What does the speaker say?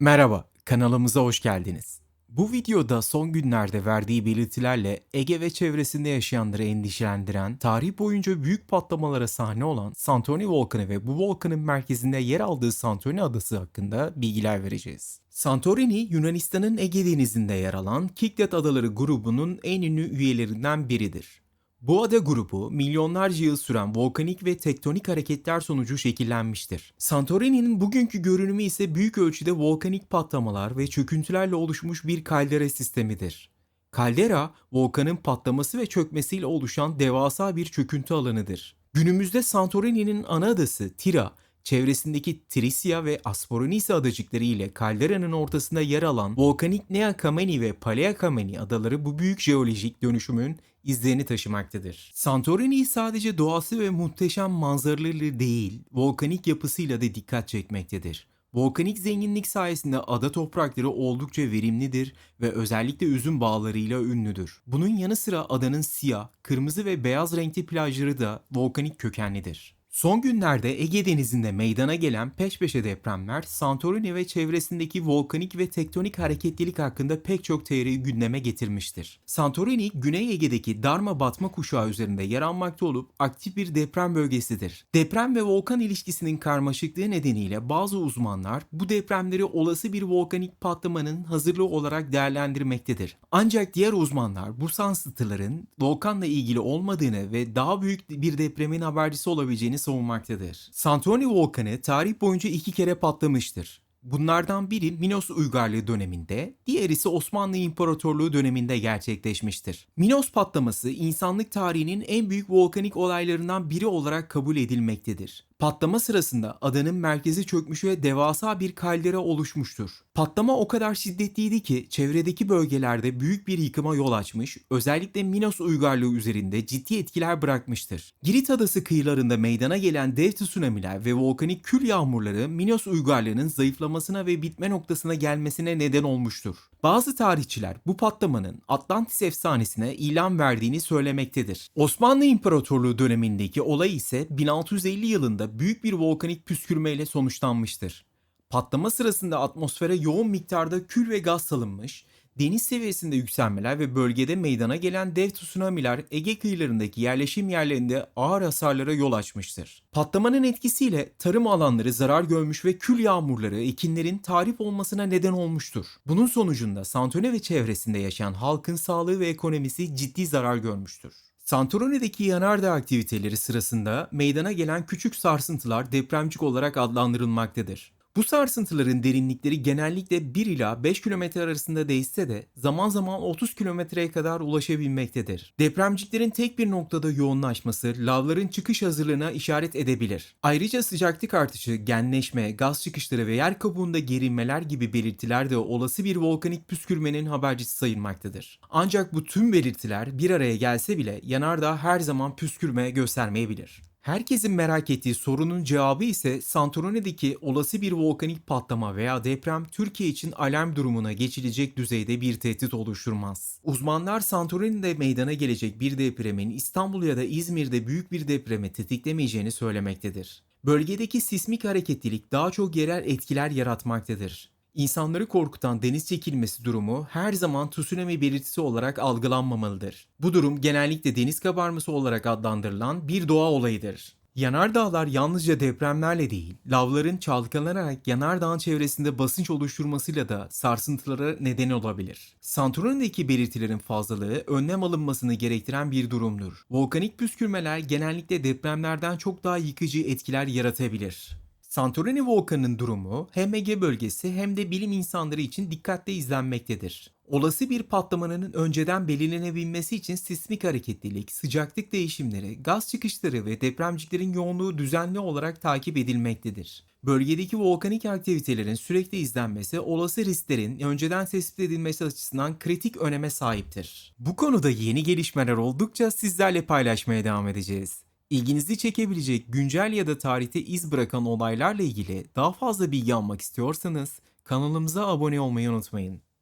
Merhaba, kanalımıza hoş geldiniz. Bu videoda son günlerde verdiği belirtilerle Ege ve çevresinde yaşayanları endişelendiren, tarih boyunca büyük patlamalara sahne olan Santorini Volkanı ve bu volkanın merkezinde yer aldığı Santorini Adası hakkında bilgiler vereceğiz. Santorini, Yunanistan'ın Ege Denizi'nde yer alan Kiklet Adaları grubunun en ünlü üyelerinden biridir. Bu ada grubu milyonlarca yıl süren volkanik ve tektonik hareketler sonucu şekillenmiştir. Santorini'nin bugünkü görünümü ise büyük ölçüde volkanik patlamalar ve çöküntülerle oluşmuş bir kaldera sistemidir. Kaldera, volkanın patlaması ve çökmesiyle oluşan devasa bir çöküntü alanıdır. Günümüzde Santorini'nin ana adası Tira, çevresindeki Trisya ve Asporonisi adacıkları ile kalderanın ortasında yer alan volkanik Nea Kameni ve Palea Kameni adaları bu büyük jeolojik dönüşümün izlerini taşımaktadır. Santorini sadece doğası ve muhteşem manzaralarıyla değil, volkanik yapısıyla da dikkat çekmektedir. Volkanik zenginlik sayesinde ada toprakları oldukça verimlidir ve özellikle üzüm bağlarıyla ünlüdür. Bunun yanı sıra adanın siyah, kırmızı ve beyaz renkli plajları da volkanik kökenlidir. Son günlerde Ege Denizi'nde meydana gelen peş peşe depremler Santorini ve çevresindeki volkanik ve tektonik hareketlilik hakkında pek çok teoriyi gündeme getirmiştir. Santorini, Güney Ege'deki Darma Batma kuşağı üzerinde yer almakta olup aktif bir deprem bölgesidir. Deprem ve volkan ilişkisinin karmaşıklığı nedeniyle bazı uzmanlar bu depremleri olası bir volkanik patlamanın hazırlığı olarak değerlendirmektedir. Ancak diğer uzmanlar bu sansıntıların volkanla ilgili olmadığını ve daha büyük bir depremin habercisi olabileceğini savunmaktadır. Santorini volkanı tarih boyunca iki kere patlamıştır. Bunlardan biri Minos Uygarlığı döneminde, diğeri ise Osmanlı İmparatorluğu döneminde gerçekleşmiştir. Minos patlaması insanlık tarihinin en büyük volkanik olaylarından biri olarak kabul edilmektedir. Patlama sırasında adanın merkezi çökmüş ve devasa bir kaldera oluşmuştur. Patlama o kadar şiddetliydi ki çevredeki bölgelerde büyük bir yıkıma yol açmış, özellikle Minos uygarlığı üzerinde ciddi etkiler bırakmıştır. Girit adası kıyılarında meydana gelen dev tsunamiler ve volkanik kül yağmurları Minos uygarlığının zayıflamasına ve bitme noktasına gelmesine neden olmuştur. Bazı tarihçiler bu patlamanın Atlantis efsanesine ilan verdiğini söylemektedir. Osmanlı İmparatorluğu dönemindeki olay ise 1650 yılında büyük bir volkanik püskürmeyle sonuçlanmıştır. Patlama sırasında atmosfere yoğun miktarda kül ve gaz salınmış, deniz seviyesinde yükselmeler ve bölgede meydana gelen dev tsunamiler Ege kıyılarındaki yerleşim yerlerinde ağır hasarlara yol açmıştır. Patlamanın etkisiyle tarım alanları zarar görmüş ve kül yağmurları ekinlerin tarif olmasına neden olmuştur. Bunun sonucunda Santorini ve çevresinde yaşayan halkın sağlığı ve ekonomisi ciddi zarar görmüştür. Santorini'deki yanardağ aktiviteleri sırasında meydana gelen küçük sarsıntılar depremcik olarak adlandırılmaktadır. Bu sarsıntıların derinlikleri genellikle 1 ila 5 kilometre arasında değişse de zaman zaman 30 kilometreye kadar ulaşabilmektedir. Depremciklerin tek bir noktada yoğunlaşması lavların çıkış hazırlığına işaret edebilir. Ayrıca sıcaklık artışı, genleşme, gaz çıkışları ve yer kabuğunda gerilmeler gibi belirtiler de olası bir volkanik püskürmenin habercisi sayılmaktadır. Ancak bu tüm belirtiler bir araya gelse bile yanardağ her zaman püskürme göstermeyebilir. Herkesin merak ettiği sorunun cevabı ise Santorini'deki olası bir volkanik patlama veya deprem Türkiye için alarm durumuna geçilecek düzeyde bir tehdit oluşturmaz. Uzmanlar Santorini'de meydana gelecek bir depremin İstanbul ya da İzmir'de büyük bir depremi tetiklemeyeceğini söylemektedir. Bölgedeki sismik hareketlilik daha çok yerel etkiler yaratmaktadır. İnsanları korkutan deniz çekilmesi durumu her zaman tsunami belirtisi olarak algılanmamalıdır. Bu durum genellikle deniz kabarması olarak adlandırılan bir doğa olayıdır. Yanardağlar yalnızca depremlerle değil, lavların çalkalanarak yanardağın çevresinde basınç oluşturmasıyla da sarsıntılara neden olabilir. Santorini'deki belirtilerin fazlalığı önlem alınmasını gerektiren bir durumdur. Volkanik püskürmeler genellikle depremlerden çok daha yıkıcı etkiler yaratabilir. Santorini volkanının durumu hem Ege bölgesi hem de bilim insanları için dikkatle izlenmektedir. Olası bir patlamanın önceden belirlenebilmesi için sismik hareketlilik, sıcaklık değişimleri, gaz çıkışları ve depremciklerin yoğunluğu düzenli olarak takip edilmektedir. Bölgedeki volkanik aktivitelerin sürekli izlenmesi olası risklerin önceden tespit edilmesi açısından kritik öneme sahiptir. Bu konuda yeni gelişmeler oldukça sizlerle paylaşmaya devam edeceğiz. İlginizi çekebilecek güncel ya da tarihte iz bırakan olaylarla ilgili daha fazla bilgi almak istiyorsanız kanalımıza abone olmayı unutmayın.